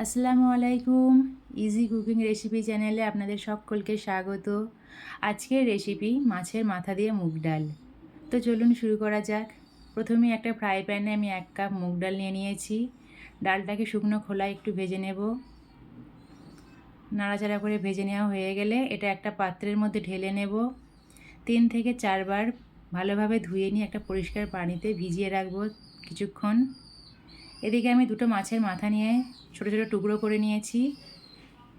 আসসালামু আলাইকুম। Easy cooking recipe চ্যানেলে আপনাদের সকলকে স্বাগত। আজকের রেসিপি মাছের মাথা দিয়ে মুগ ডাল। তো চলুন শুরু করা যাক। প্রথমে একটা ফ্রাই প্যানে আমি এক কাপ মুগ ডাল নিয়ে নিয়েছি। ডালটাকে শুকনো খোলায় একটু ভেজে নেব। নাড়াচাড়া করে ভেজে নেওয়া হয়ে গেলে এটা একটা পাত্রের মধ্যে ঢেলে নেব। তিন থেকে চারবার ভালোভাবে ধুয়ে নিয়ে একটা পরিষ্কার পানিতে ভিজিয়ে রাখব কিছুক্ষণ। এদিকে আমি দুটো মাছের মাথা নিয়ে ছোটো ছোটো টুকরো করে নিয়েছি।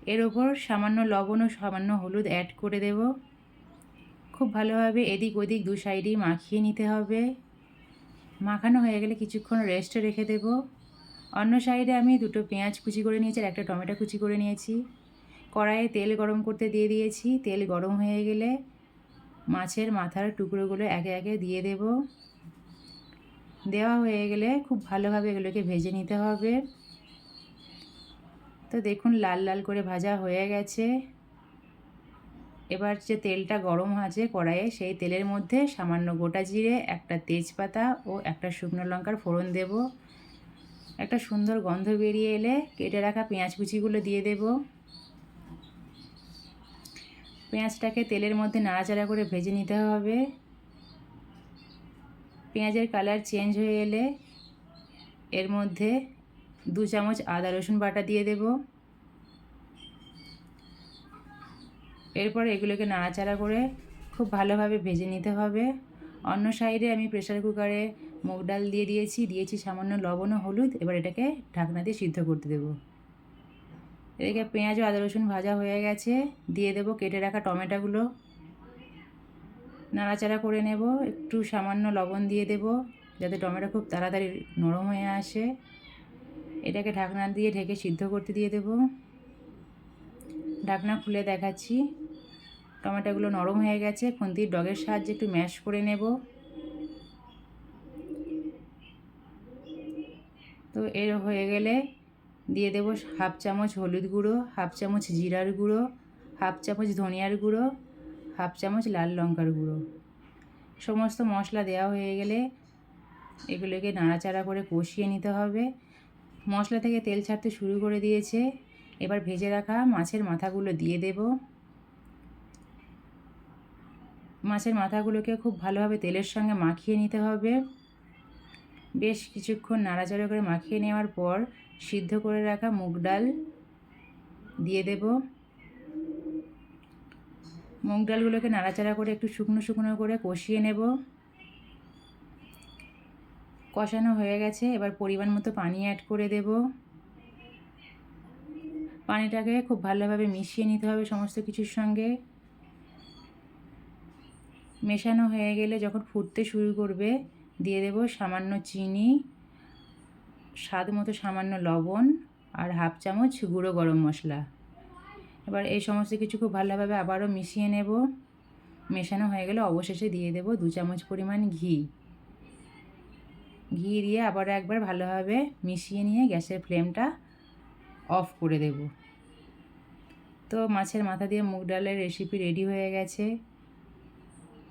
এর ওপর সামান্য লবণ ও সামান্য হলুদ অ্যাড করে দেব। খুব ভালোভাবে এদিক ওদিক দু সাইডেই মাখিয়ে নিতে হবে। মাখানো হয়ে গেলে কিছুক্ষণ রেস্টে রেখে দেব। অন্য সাইডে আমি দুটো পেঁয়াজ কুচি করে নিয়েছি আর একটা টমেটো কুচি করে নিয়েছি। কড়াইয়ে তেল গরম করতে দিয়ে দিয়েছি। তেল গরম হয়ে গেলে মাছের মাথার টুকরোগুলো একে একে দিয়ে দেবো। দেওয়া হয়ে গেলে খুব ভালোভাবে এগুলোকে ভেজে নিতে হবে। তো দেখুন লাল লাল করে ভাজা হয়ে গেছে। এবার যে তেলটা গরম আছে কড়াইয়ে, সেই তেলের মধ্যে সামান্য গোটা জিরে, একটা তেজপাতা ও একটা শুকনো লঙ্কার ফোড়ন দেব। একটা সুন্দর গন্ধ বেরিয়ে এলে কেটে রাখা পেঁয়াজ কুচিগুলো দিয়ে দেব। পেঁয়াজটাকে তেলের মধ্যে নাড়াচাড়া করে ভেজে নিতে হবে। পেঁয়াজের কালার চেঞ্জ হয়ে এলে এর মধ্যে দু চামচ আদা, রসুন বাটা দিয়ে দেব। এরপর এগুলোকে নাড়াচাড়া করে খুব ভালোভাবে ভেজে নিতে হবে। অন্য সাইডে আমি প্রেসার কুকারে মুগ ডাল দিয়ে দিয়েছি দিয়েছি সামান্য লবণ ও হলুদ। এবার এটাকে ঢাকনা দিয়ে সিদ্ধ করতে দেবো। এদিকে পেঁয়াজ ও আদা, রসুন ভাজা হয়ে গেছে। দিয়ে দেবো কেটে রাখা টমেটোগুলো। নাড়াচাড়া করে নেব, একটু সামান্য লবণ দিয়ে দেব, যাতে টমেটো খুব তাড়াতাড়ি নরম হয়ে আসে। এটাকে ঢাকনা দিয়ে ঢেকে সিদ্ধ করতে দিয়ে দেব। ঢাকনা খুলে দেখাচ্ছি। টমেটোগুলো নরম হয়ে গেছে, খুন্তির ডগের সাহায্যে একটু ম্যাশ করে নেব। তো এর হয়ে গেলে দিয়ে দেব হাফ চামচ হলুদ গুঁড়ো, হাফ চামচ জিরার গুঁড়ো, হাফ চামচ ধনিয়ার গুঁড়ো হাফ চামচ লাল লঙ্কার গুঁড়ো। সমস্ত মশলা দেওয়া হয়ে গেলে এগুলোকে নাড়াচাড়া করে কষিয়ে নিতে হবে। মশলা থেকে তেল ছাড়তে শুরু করে দিয়েছে। এবার ভেজে রাখা মাছের মাথাগুলো দিয়ে দেব। মাছের মাথাগুলোকে খুব ভালোভাবে তেলের সঙ্গে মাখিয়ে নিতে হবে। বেশ কিছুক্ষণ নাড়াচাড়া করে মাখিয়ে নেওয়ার পর সিদ্ধ করে রাখা মুগ ডাল দিয়ে দেবো। মুগ ডালগুলোকে নাড়াচাড়া করে একটু শুকনো শুকনো করে কষিয়ে নেব। কষানো হয়ে গেছে, এবার পরিমাণ মতো পানি অ্যাড করে দেব। পানিটাকে খুব ভালোভাবে মিশিয়ে নিতে হবে সমস্ত কিছুর সঙ্গে। মেশানো হয়ে গেলে যখন ফুটতে শুরু করবে, দিয়ে দেব সামান্য চিনি, স্বাদ মতো সামান্য লবণ আর হাফ চামচ গুঁড়ো গরম মশলা। এবার এই সমস্ত কিছু খুব ভালোভাবে আবারও মিশিয়ে নেব। মেশানো হয়ে গেলে অবশেষে দিয়ে দেব দু চামচ পরিমাণ ঘি। ঘি দিয়ে আবারও একবার ভালোভাবে মিশিয়ে নিয়ে গ্যাসের ফ্লেমটা অফ করে দেব। তো মাছের মাথা দিয়ে মুগ ডালের রেসিপি রেডি হয়ে গেছে।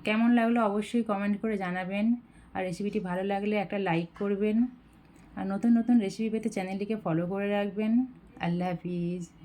কেমন লাগল অবশ্যই কমেন্ট করে জানাবেন। আর রেসিপিটি ভালো লাগলে একটা লাইক করবেন। আর নতুন নতুন রেসিপি পেতে চ্যানেলটিকে ফলো করে রাখবেন। আল্লাহ হাফিজ।